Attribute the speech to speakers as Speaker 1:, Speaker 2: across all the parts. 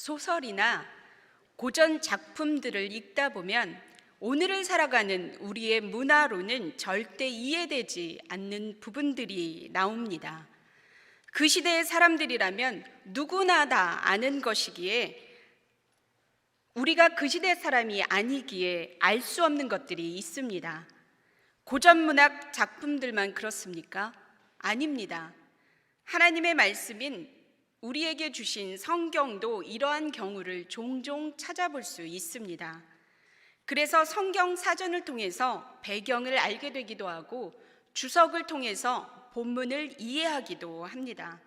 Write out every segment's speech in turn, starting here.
Speaker 1: 소설이나 고전 작품들을 읽다 보면 오늘을 살아가는 우리의 문화로는 절대 이해되지 않는 부분들이 나옵니다. 그 시대의 사람들이라면 누구나 다 아는 것이기에 우리가 그 시대 사람이 아니기에 알 수 없는 것들이 있습니다. 고전 문학 작품들만 그렇습니까? 아닙니다. 하나님의 말씀인 우리에게 주신 성경도 이러한 경우를 종종 찾아볼 수 있습니다. 그래서 성경 사전을 통해서 배경을 알게 되기도 하고 주석을 통해서 본문을 이해하기도 합니다.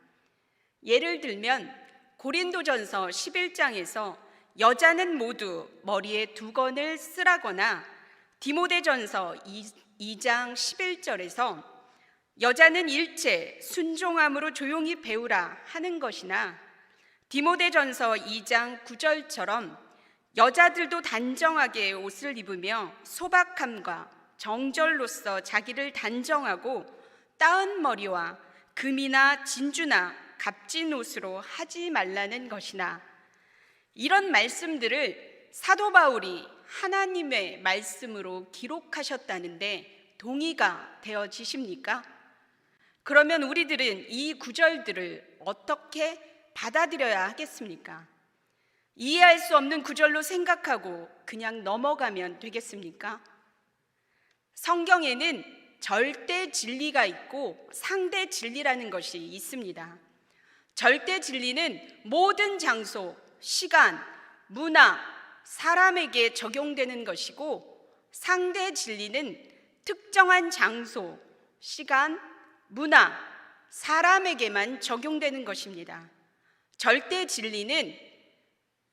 Speaker 1: 예를 들면 고린도전서 11장에서 여자는 모두 머리에 두건을 쓰라거나 디모데전서 2장 11절에서 여자는 일체 순종함으로 조용히 배우라 하는 것이나 디모데전서 2장 9절처럼 여자들도 단정하게 옷을 입으며 소박함과 정절로서 자기를 단정하고 따은 머리와 금이나 진주나 값진 옷으로 하지 말라는 것이나 이런 말씀들을 사도 바울이 하나님의 말씀으로 기록하셨다는데 동의가 되어지십니까? 그러면 우리들은 이 구절들을 어떻게 받아들여야 하겠습니까? 이해할 수 없는 구절로 생각하고 그냥 넘어가면 되겠습니까? 성경에는 절대 진리가 있고 상대 진리라는 것이 있습니다. 절대 진리는 모든 장소, 시간, 문화, 사람에게 적용되는 것이고 상대 진리는 특정한 장소, 시간, 문화, 사람에게만 적용되는 것입니다. 절대 진리는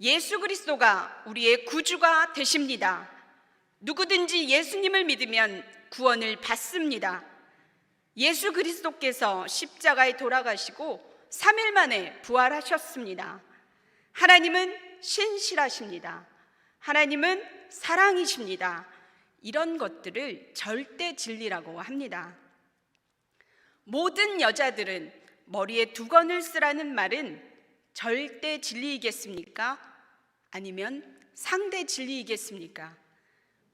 Speaker 1: 예수 그리스도가 우리의 구주가 되십니다. 누구든지 예수님을 믿으면 구원을 받습니다. 예수 그리스도께서 십자가에 돌아가시고 3일 만에 부활하셨습니다. 하나님은 신실하십니다. 하나님은 사랑이십니다. 이런 것들을 절대 진리라고 합니다. 모든 여자들은 머리에 두건을 쓰라는 말은 절대 진리이겠습니까? 아니면 상대 진리이겠습니까?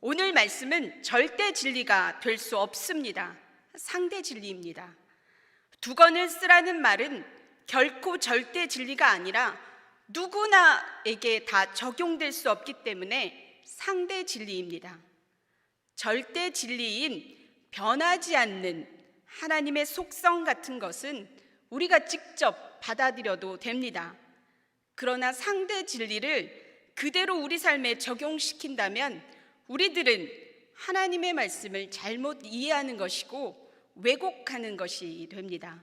Speaker 1: 오늘 말씀은 절대 진리가 될 수 없습니다. 상대 진리입니다. 두건을 쓰라는 말은 결코 절대 진리가 아니라 누구나에게 다 적용될 수 없기 때문에 상대 진리입니다. 절대 진리인 변하지 않는 하나님의 속성 같은 것은 우리가 직접 받아들여도 됩니다. 그러나 상대 진리를 그대로 우리 삶에 적용시킨다면 우리들은 하나님의 말씀을 잘못 이해하는 것이고 왜곡하는 것이 됩니다.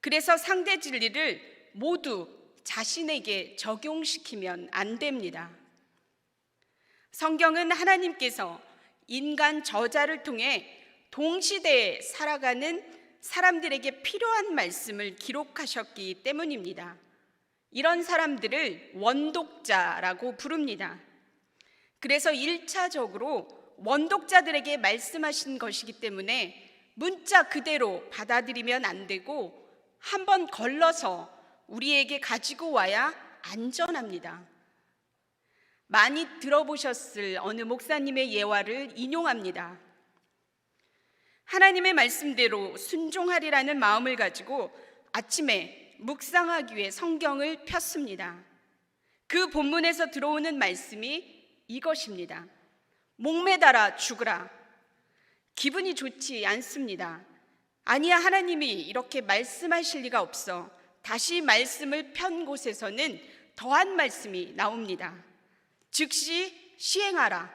Speaker 1: 그래서 상대 진리를 모두 자신에게 적용시키면 안 됩니다. 성경은 하나님께서 인간 저자를 통해 동시대에 살아가는 사람들에게 필요한 말씀을 기록하셨기 때문입니다. 이런 사람들을 원독자라고 부릅니다. 그래서 1차적으로 원독자들에게 말씀하신 것이기 때문에 문자 그대로 받아들이면 안 되고 한 번 걸러서 우리에게 가지고 와야 안전합니다. 많이 들어보셨을 어느 목사님의 예화를 인용합니다. 하나님의 말씀대로 순종하리라는 마음을 가지고 아침에 묵상하기 위해 성경을 폈습니다. 그 본문에서 들어오는 말씀이 이것입니다. 목매달아 죽으라. 기분이 좋지 않습니다. 아니야, 하나님이 이렇게 말씀하실 리가 없어. 다시 말씀을 편 곳에서는 더한 말씀이 나옵니다. 즉시 시행하라.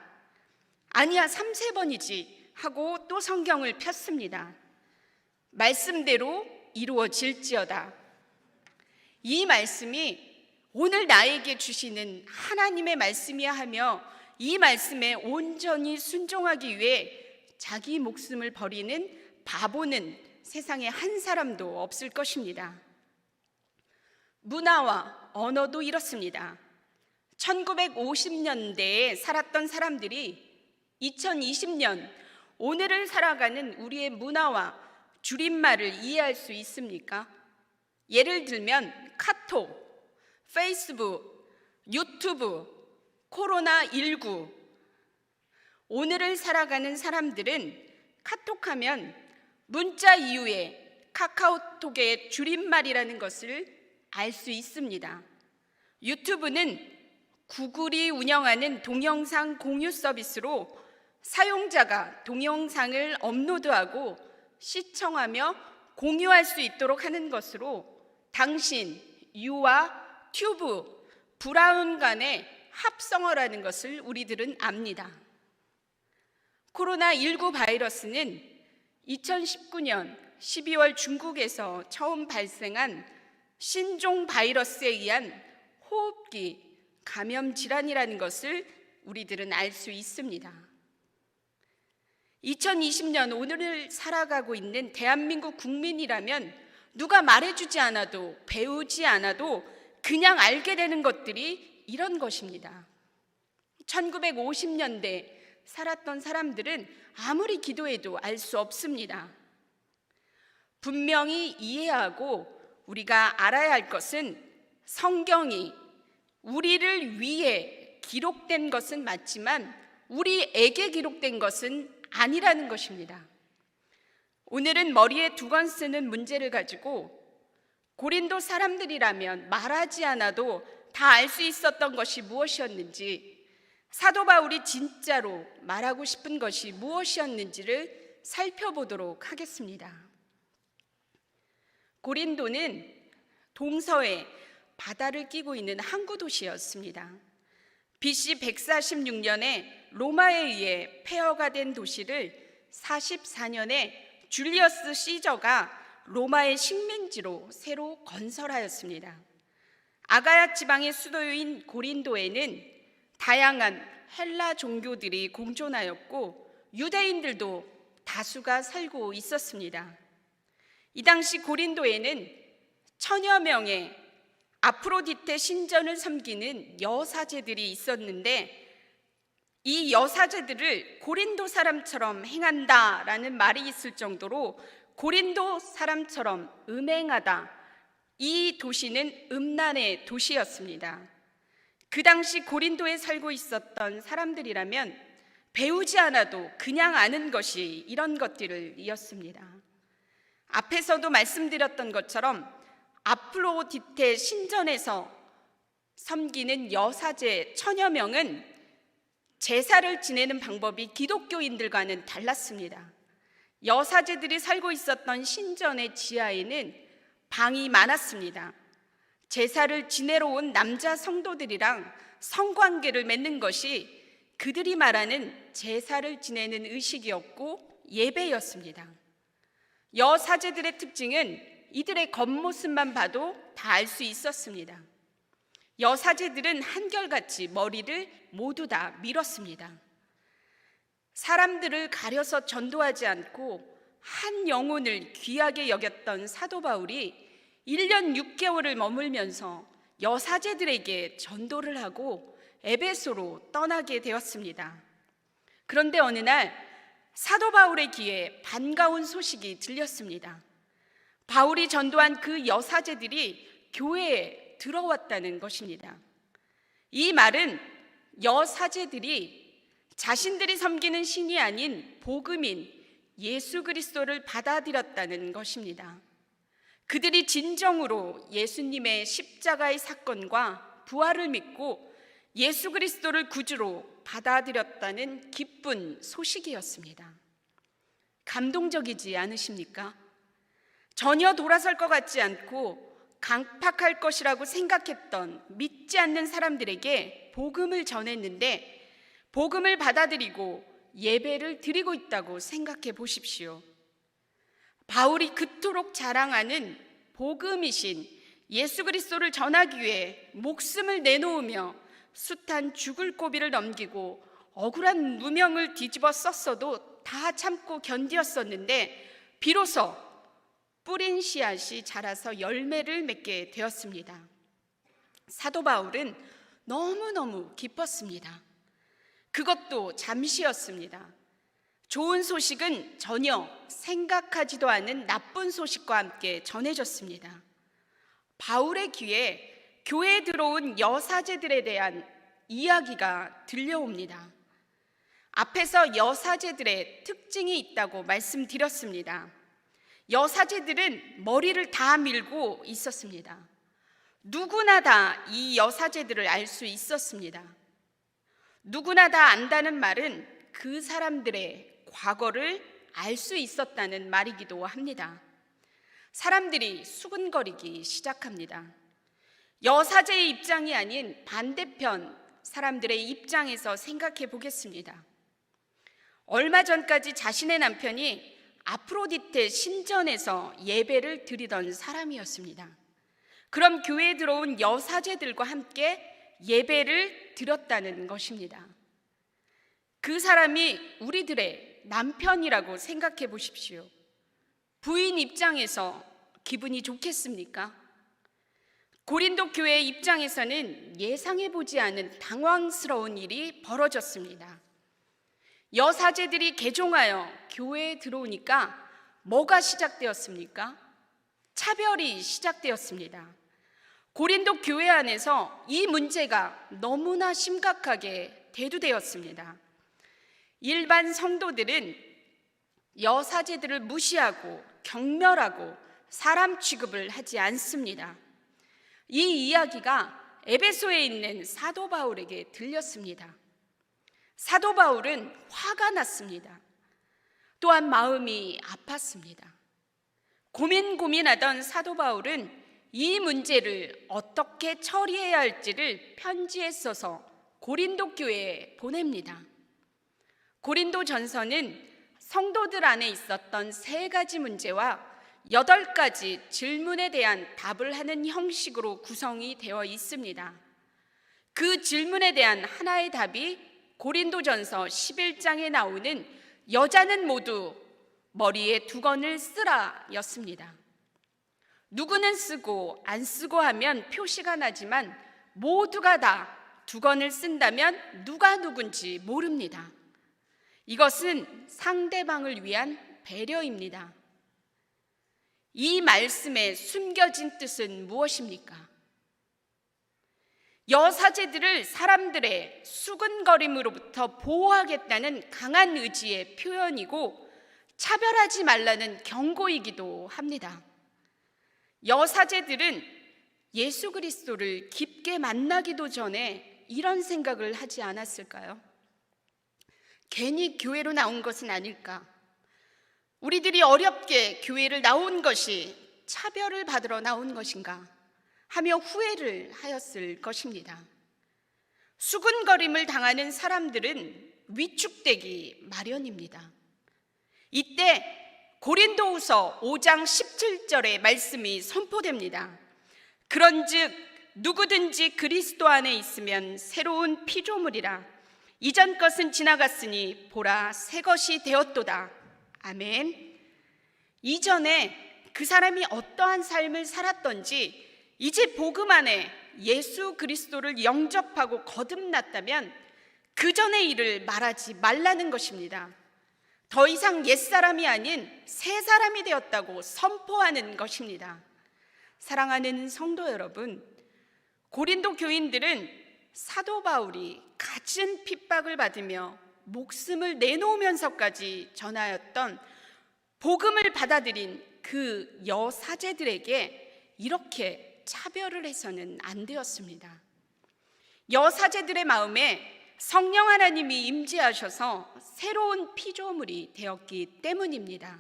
Speaker 1: 아니야, 3, 세 번이지 하고 또 성경을 폈습니다. 말씀대로 이루어질지어다. 이 말씀이 오늘 나에게 주시는 하나님의 말씀이야 하며 이 말씀에 온전히 순종하기 위해 자기 목숨을 버리는 바보는 세상에 한 사람도 없을 것입니다. 문화와 언어도 이렇습니다. 1950년대에 살았던 사람들이 2020년 오늘을 살아가는 우리의 문화와 줄임말을 이해할 수 있습니까? 예를 들면 카톡, 페이스북, 유튜브, 코로나19, 오늘을 살아가는 사람들은 카톡하면 문자 이후에 카카오톡의 줄임말이라는 것을 알 수 있습니다. 유튜브는 구글이 운영하는 동영상 공유 서비스로 사용자가 동영상을 업로드하고 시청하며 공유할 수 있도록 하는 것으로 당신, 유와 튜브, 브라운 간의 합성어라는 것을 우리들은 압니다. 코로나19 바이러스는 2019년 12월 중국에서 처음 발생한 신종 바이러스에 의한 호흡기 감염 질환이라는 것을 우리들은 알 수 있습니다. 2020년 오늘을 살아가고 있는 대한민국 국민이라면 누가 말해주지 않아도 배우지 않아도 그냥 알게 되는 것들이 이런 것입니다. 1950년대 살았던 사람들은 아무리 기도해도 알 수 없습니다. 분명히 이해하고 우리가 알아야 할 것은 성경이 우리를 위해 기록된 것은 맞지만 우리에게 기록된 것은 아니라는 것입니다. 오늘은 머리에 두건 쓰는 문제를 가지고 고린도 사람들이라면 말하지 않아도 다 알 수 있었던 것이 무엇이었는지 사도 바울이 진짜로 말하고 싶은 것이 무엇이었는지를 살펴보도록 하겠습니다. 고린도는 동서에 바다를 끼고 있는 항구 도시였습니다. BC 146년에 로마에 의해 폐허가 된 도시를 44년에 줄리어스 시저가 로마의 식민지로 새로 건설하였습니다. 아가야 지방의 수도인 고린도에는 다양한 헬라 종교들이 공존하였고 유대인들도 다수가 살고 있었습니다. 이 당시 고린도에는 천여 명의 아프로디테 신전을 섬기는 여사제들이 있었는데 이 여사제들을 고린도 사람처럼 행한다라는 말이 있을 정도로 고린도 사람처럼 음행하다. 이 도시는 음란의 도시였습니다. 그 당시 고린도에 살고 있었던 사람들이라면 배우지 않아도 그냥 아는 것이 이런 것들을 이었습니다. 앞에서도 말씀드렸던 것처럼 아프로디테 신전에서 섬기는 여사제 천여 명은 제사를 지내는 방법이 기독교인들과는 달랐습니다. 여사제들이 살고 있었던 신전의 지하에는 방이 많았습니다. 제사를 지내러 온 남자 성도들이랑 성관계를 맺는 것이 그들이 말하는 제사를 지내는 의식이었고 예배였습니다. 여사제들의 특징은 이들의 겉모습만 봐도 다 알 수 있었습니다. 여사제들은 한결같이 머리를 모두 다 밀었습니다. 사람들을 가려서 전도하지 않고 한 영혼을 귀하게 여겼던 사도 바울이 1년 6개월을 머물면서 여사제들에게 전도를 하고 에베소로 떠나게 되었습니다. 그런데 어느 날 사도 바울의 귀에 반가운 소식이 들렸습니다. 바울이 전도한 그 여사제들이 교회에 들어왔다는 것입니다. 이 말은 여사제들이 자신들이 섬기는 신이 아닌 복음인 예수 그리스도를 받아들였다는 것입니다. 그들이 진정으로 예수님의 십자가의 사건과 부활을 믿고 예수 그리스도를 구주로 받아들였다는 기쁜 소식이었습니다. 감동적이지 않으십니까? 전혀 돌아설 것 같지 않고 강팍할 것이라고 생각했던 믿지 않는 사람들에게 복음을 전했는데 복음을 받아들이고 예배를 드리고 있다고 생각해 보십시오. 바울이 그토록 자랑하는 복음이신 예수 그리스도를 전하기 위해 목숨을 내놓으며 숱한 죽을 고비를 넘기고 억울한 누명을 뒤집어 썼어도 다 참고 견디었었는데 비로소 뿌린 씨앗이 자라서 열매를 맺게 되었습니다. 사도 바울은 너무너무 기뻤습니다. 그것도 잠시였습니다. 좋은 소식은 전혀 생각하지도 않은 나쁜 소식과 함께 전해졌습니다. 바울의 귀에 교회에 들어온 여사제들에 대한 이야기가 들려옵니다. 앞에서 여사제들의 특징이 있다고 말씀드렸습니다. 여사제들은 머리를 다 밀고 있었습니다. 누구나 다 이 여사제들을 알 수 있었습니다. 누구나 다 안다는 말은 그 사람들의 과거를 알 수 있었다는 말이기도 합니다. 사람들이 수근거리기 시작합니다. 여사제의 입장이 아닌 반대편 사람들의 입장에서 생각해 보겠습니다. 얼마 전까지 자신의 남편이 아프로디테 신전에서 예배를 드리던 사람이었습니다. 그럼 교회에 들어온 여사제들과 함께 예배를 드렸다는 것입니다. 그 사람이 우리들의 남편이라고 생각해 보십시오. 부인 입장에서 기분이 좋겠습니까? 고린도 교회 입장에서는 예상해 보지 않은 당황스러운 일이 벌어졌습니다. 여사제들이 개종하여 교회에 들어오니까 뭐가 시작되었습니까? 차별이 시작되었습니다. 고린도 교회 안에서 이 문제가 너무나 심각하게 대두되었습니다. 일반 성도들은 여사제들을 무시하고 경멸하고 사람 취급을 하지 않습니다. 이 이야기가 에베소에 있는 사도 바울에게 들렸습니다. 사도 바울은 화가 났습니다. 또한 마음이 아팠습니다. 고민 고민하던 사도 바울은 이 문제를 어떻게 처리해야 할지를 편지에 써서 고린도 교회에 보냅니다. 고린도 전서는 성도들 안에 있었던 세 가지 문제와 여덟 가지 질문에 대한 답을 하는 형식으로 구성이 되어 있습니다. 그 질문에 대한 하나의 답이 고린도전서 11장에 나오는 여자는 모두 머리에 두건을 쓰라였습니다. 누구는 쓰고 안 쓰고 하면 표시가 나지만 모두가 다 두건을 쓴다면 누가 누군지 모릅니다. 이것은 상대방을 위한 배려입니다. 이 말씀에 숨겨진 뜻은 무엇입니까? 여사제들을 사람들의 수근거림으로부터 보호하겠다는 강한 의지의 표현이고 차별하지 말라는 경고이기도 합니다. 여사제들은 예수 그리스도를 깊게 만나기도 전에 이런 생각을 하지 않았을까요? 괜히 교회로 나온 것은 아닐까? 우리들이 어렵게 교회를 나온 것이 차별을 받으러 나온 것인가? 하며 후회를 하였을 것입니다. 수근거림을 당하는 사람들은 위축되기 마련입니다. 이때 고린도후서 5장 17절의 말씀이 선포됩니다. 그런즉 누구든지 그리스도 안에 있으면 새로운 피조물이라 이전 것은 지나갔으니 보라 새 것이 되었도다. 아멘. 이전에 그 사람이 어떠한 삶을 살았던지 이제 복음 안에 예수 그리스도를 영접하고 거듭났다면 그 전의 일을 말하지 말라는 것입니다. 더 이상 옛사람이 아닌 새 사람이 되었다고 선포하는 것입니다. 사랑하는 성도 여러분, 고린도 교인들은 사도 바울이 갖은 핍박을 받으며 목숨을 내놓으면서까지 전하였던 복음을 받아들인 그 여사제들에게 이렇게 차별을 해서는 안 되었습니다. 여사제들의 마음에 성령 하나님이 임재하셔서 새로운 피조물이 되었기 때문입니다.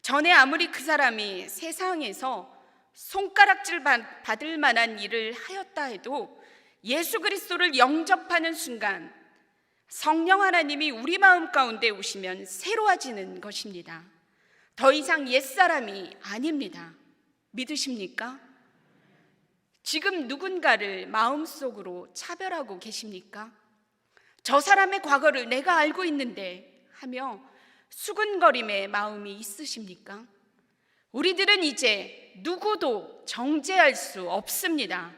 Speaker 1: 전에 아무리 그 사람이 세상에서 손가락질 받을 만한 일을 하였다 해도 예수 그리스도를 영접하는 순간 성령 하나님이 우리 마음 가운데 오시면 새로워지는 것입니다. 더 이상 옛사람이 아닙니다. 믿으십니까? 지금 누군가를 마음속으로 차별하고 계십니까? 저 사람의 과거를 내가 알고 있는데 하며 수근거림의 마음이 있으십니까? 우리들은 이제 누구도 정죄할 수 없습니다.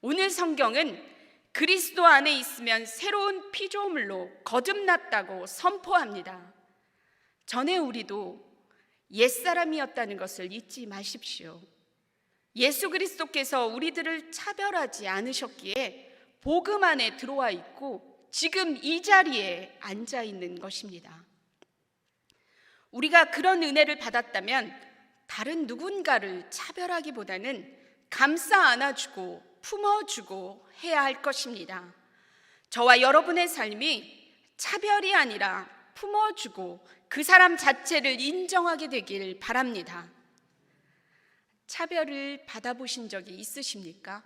Speaker 1: 오늘 성경은 그리스도 안에 있으면 새로운 피조물로 거듭났다고 선포합니다. 전에 우리도 옛사람이었다는 것을 잊지 마십시오. 예수 그리스도께서 우리들을 차별하지 않으셨기에 복음 안에 들어와 있고 지금 이 자리에 앉아 있는 것입니다. 우리가 그런 은혜를 받았다면 다른 누군가를 차별하기보다는 감싸 안아주고 품어주고 해야 할 것입니다. 저와 여러분의 삶이 차별이 아니라 품어주고 그 사람 자체를 인정하게 되길 바랍니다. 차별을 받아보신 적이 있으십니까?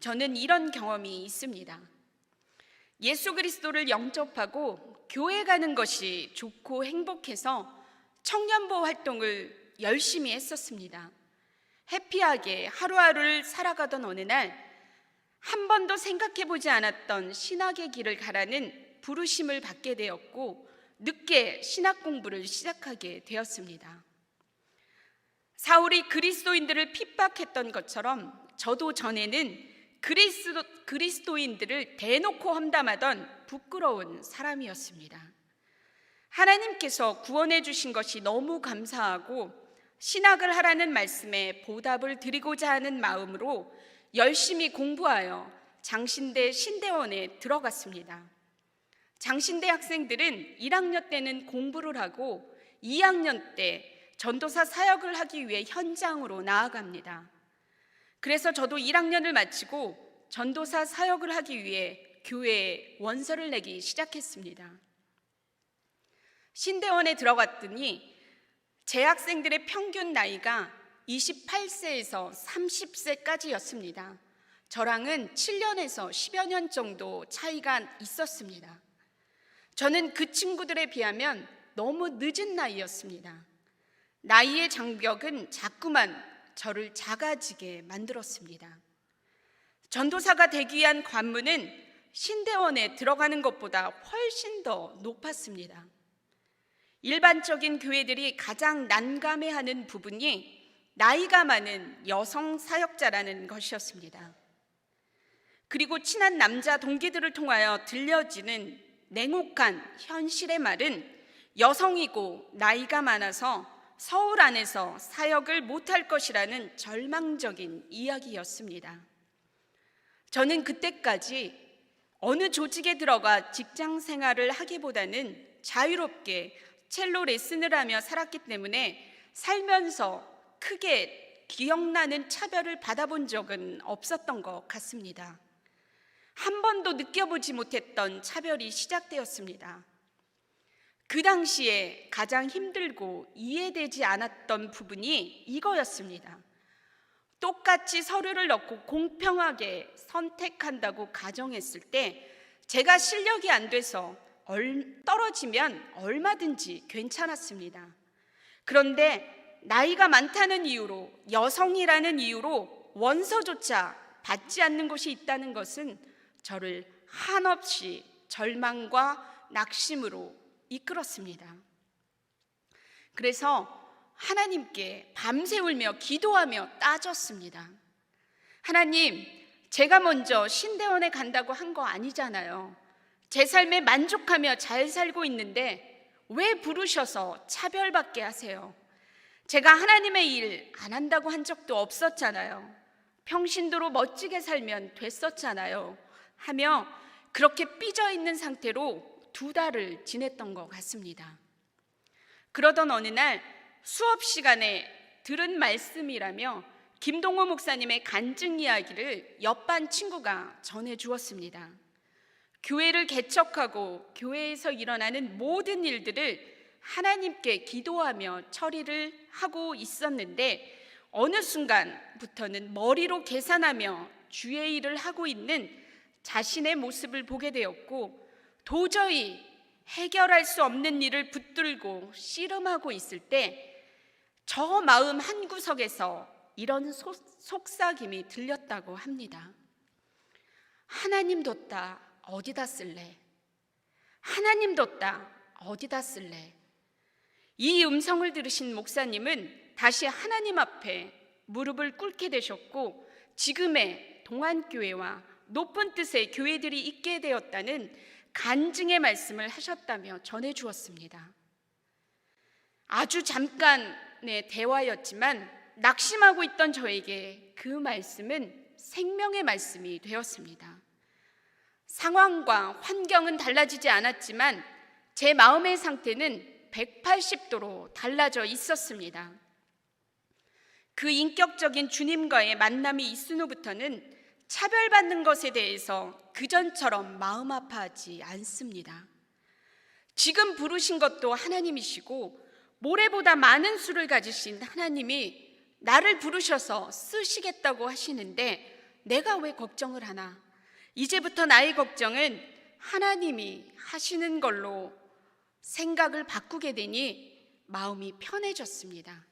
Speaker 1: 저는 이런 경험이 있습니다. 예수 그리스도를 영접하고 교회 가는 것이 좋고 행복해서 청년보 활동을 열심히 했었습니다. 해피하게 하루하루를 살아가던 어느 날 한 번도 생각해 보지 않았던 신학의 길을 가라는 부르심을 받게 되었고 늦게 신학 공부를 시작하게 되었습니다. 사울이 그리스도인들을 핍박했던 것처럼 저도 전에는 그리스도, 그리스도인들을 대놓고 험담하던 부끄러운 사람이었습니다. 하나님께서 구원해 주신 것이 너무 감사하고 신학을 하라는 말씀에 보답을 드리고자 하는 마음으로 열심히 공부하여 장신대 신대원에 들어갔습니다. 장신대 학생들은 1학년 때는 공부를 하고 2학년 때 전도사 사역을 하기 위해 현장으로 나아갑니다. 그래서 저도 1학년을 마치고 전도사 사역을 하기 위해 교회에 원서를 내기 시작했습니다. 신대원에 들어갔더니 재학생들의 평균 나이가 28세에서 30세까지였습니다. 저랑은 7년에서 10여 년 정도 차이가 있었습니다. 저는 그 친구들에 비하면 너무 늦은 나이였습니다. 나이의 장벽은 자꾸만 저를 작아지게 만들었습니다. 전도사가 되기 위한 관문은 신대원에 들어가는 것보다 훨씬 더 높았습니다. 일반적인 교회들이 가장 난감해하는 부분이 나이가 많은 여성 사역자라는 것이었습니다. 그리고 친한 남자 동기들을 통하여 들려지는 냉혹한 현실의 말은 여성이고 나이가 많아서 서울 안에서 사역을 못할 것이라는 절망적인 이야기였습니다. 저는 그때까지 어느 조직에 들어가 직장 생활을 하기보다는 자유롭게 첼로 레슨을 하며 살았기 때문에 살면서 크게 기억나는 차별을 받아본 적은 없었던 것 같습니다. 한 번도 느껴보지 못했던 차별이 시작되었습니다. 그 당시에 가장 힘들고 이해되지 않았던 부분이 이거였습니다. 똑같이 서류를 넣고 공평하게 선택한다고 가정했을 때 제가 실력이 안 돼서 떨어지면 얼마든지 괜찮았습니다. 그런데 나이가 많다는 이유로 여성이라는 이유로 원서조차 받지 않는 곳이 있다는 것은 저를 한없이 절망과 낙심으로 이끌었습니다. 그래서 하나님께 밤새 울며 기도하며 따졌습니다. 하나님, 제가 먼저 신대원에 간다고 한 거 아니잖아요. 제 삶에 만족하며 잘 살고 있는데 왜 부르셔서 차별받게 하세요? 제가 하나님의 일 안 한다고 한 적도 없었잖아요. 평신도로 멋지게 살면 됐었잖아요. 하며 그렇게 삐져 있는 상태로 두 달을 지냈던 것 같습니다. 그러던 어느 날 수업 시간에 들은 말씀이라며 김동호 목사님의 간증 이야기를 옆반 친구가 전해 주었습니다. 교회를 개척하고 교회에서 일어나는 모든 일들을 하나님께 기도하며 처리를 하고 있었는데 어느 순간부터는 머리로 계산하며 주의 일을 하고 있는 자신의 모습을 보게 되었고 도저히 해결할 수 없는 일을 붙들고 씨름하고 있을 때 저 마음 한 구석에서 이런 속삭임이 들렸다고 합니다. 하나님 뒀다 어디다 쓸래? 하나님 뒀다 어디다 쓸래? 이 음성을 들으신 목사님은 다시 하나님 앞에 무릎을 꿇게 되셨고 지금의 동안교회와 높은 뜻의 교회들이 있게 되었다는 간증의 말씀을 하셨다며 전해 주었습니다. 아주 잠깐의 대화였지만 낙심하고 있던 저에게 그 말씀은 생명의 말씀이 되었습니다. 상황과 환경은 달라지지 않았지만 제 마음의 상태는 180도로 달라져 있었습니다. 그 인격적인 주님과의 만남이 있은 후부터는 차별받는 것에 대해서 그전처럼 마음 아파하지 않습니다. 지금 부르신 것도 하나님이시고 모래보다 많은 수를 가지신 하나님이 나를 부르셔서 쓰시겠다고 하시는데 내가 왜 걱정을 하나? 이제부터 나의 걱정은 하나님이 하시는 걸로 생각을 바꾸게 되니 마음이 편해졌습니다.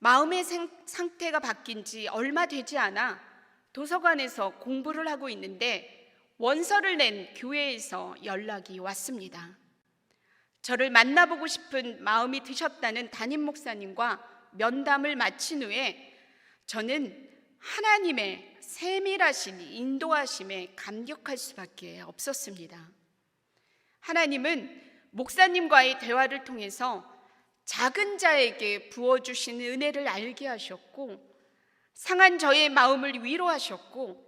Speaker 1: 마음의 생- 상태가 바뀐 지 얼마 되지 않아 도서관에서 공부를 하고 있는데 원서를 낸 교회에서 연락이 왔습니다. 저를 만나보고 싶은 마음이 드셨다는 담임 목사님과 면담을 마친 후에 저는 하나님의 세밀하신 인도하심에 감격할 수밖에 없었습니다. 하나님은 목사님과의 대화를 통해서 작은 자에게 부어주신 은혜를 알게 하셨고, 상한 저의 마음을 위로하셨고,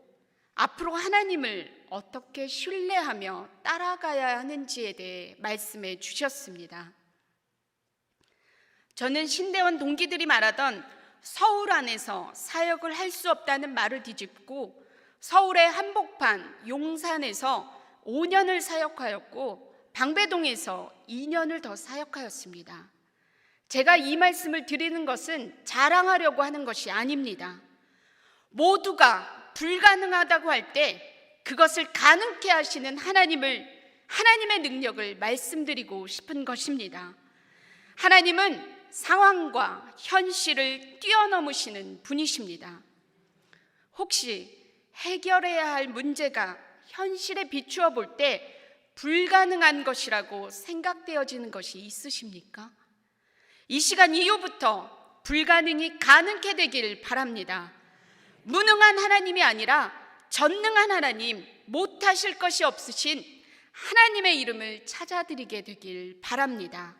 Speaker 1: 앞으로 하나님을 어떻게 신뢰하며 따라가야 하는지에 대해 말씀해 주셨습니다. 저는 신대원 동기들이 말하던 서울 안에서 사역을 할 수 없다는 말을 뒤집고 서울의 한복판 용산에서 5년을 사역하였고 방배동에서 2년을 더 사역하였습니다. 제가 이 말씀을 드리는 것은 자랑하려고 하는 것이 아닙니다. 모두가 불가능하다고 할 때 그것을 가능케 하시는 하나님을 하나님의 능력을 말씀드리고 싶은 것입니다. 하나님은 상황과 현실을 뛰어넘으시는 분이십니다. 혹시 해결해야 할 문제가 현실에 비추어 볼 때 불가능한 것이라고 생각되어지는 것이 있으십니까? 이 시간 이후부터 불가능이 가능케 되길 바랍니다. 무능한 하나님이 아니라 전능한 하나님, 못하실 것이 없으신 하나님의 이름을 찾아드리게 되길 바랍니다.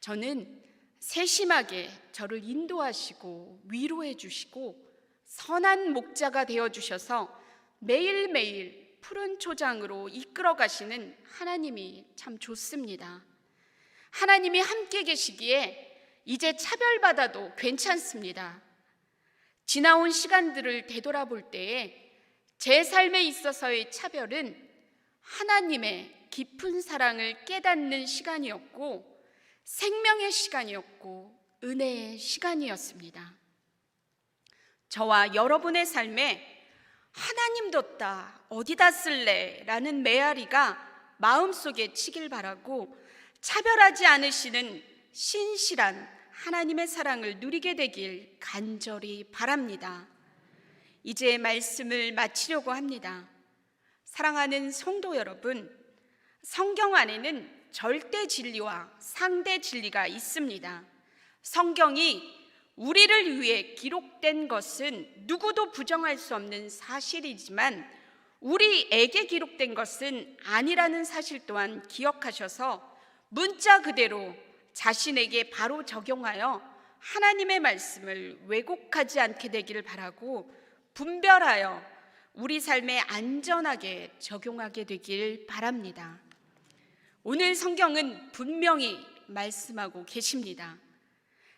Speaker 1: 저는 세심하게 저를 인도하시고 위로해 주시고 선한 목자가 되어 주셔서 매일매일 푸른 초장으로 이끌어 가시는 하나님이 참 좋습니다. 하나님이 함께 계시기에 이제 차별받아도 괜찮습니다. 지나온 시간들을 되돌아볼 때에 제 삶에 있어서의 차별은 하나님의 깊은 사랑을 깨닫는 시간이었고 생명의 시간이었고 은혜의 시간이었습니다. 저와 여러분의 삶에 하나님 뒀다 어디다 쓸래 라는 메아리가 마음속에 치길 바라고 차별하지 않으시는 신실한 하나님의 사랑을 누리게 되길 간절히 바랍니다. 이제 말씀을 마치려고 합니다. 사랑하는 성도 여러분, 성경 안에는 절대 진리와 상대 진리가 있습니다. 성경이 우리를 위해 기록된 것은 누구도 부정할 수 없는 사실이지만 우리에게 기록된 것은 아니라는 사실 또한 기억하셔서 문자 그대로 자신에게 바로 적용하여 하나님의 말씀을 왜곡하지 않게 되기를 바라고 분별하여 우리 삶에 안전하게 적용하게 되길 바랍니다. 오늘 성경은 분명히 말씀하고 계십니다.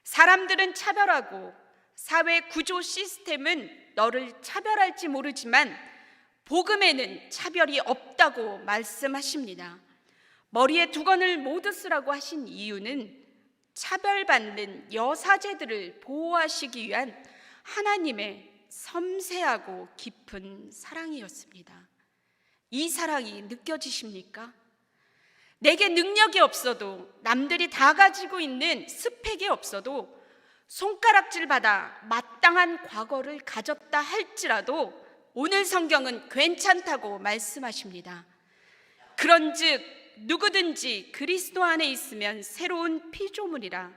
Speaker 1: 사람들은 차별하고 사회 구조 시스템은 너를 차별할지 모르지만 복음에는 차별이 없다고 말씀하십니다. 머리에 두건을 모두 쓰라고 하신 이유는 차별받는 여사제들을 보호하시기 위한 하나님의 섬세하고 깊은 사랑이었습니다. 이 사랑이 느껴지십니까? 내게 능력이 없어도 남들이 다 가지고 있는 스펙이 없어도 손가락질 받아 마땅한 과거를 가졌다 할지라도 오늘 성경은 괜찮다고 말씀하십니다. 그런즉 누구든지 그리스도 안에 있으면 새로운 피조물이라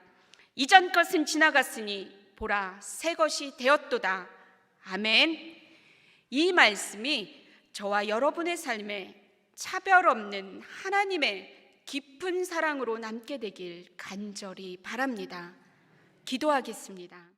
Speaker 1: 이전 것은 지나갔으니 보라 새 것이 되었도다. 아멘. 이 말씀이 저와 여러분의 삶에 차별 없는 하나님의 깊은 사랑으로 남게 되길 간절히 바랍니다. 기도하겠습니다.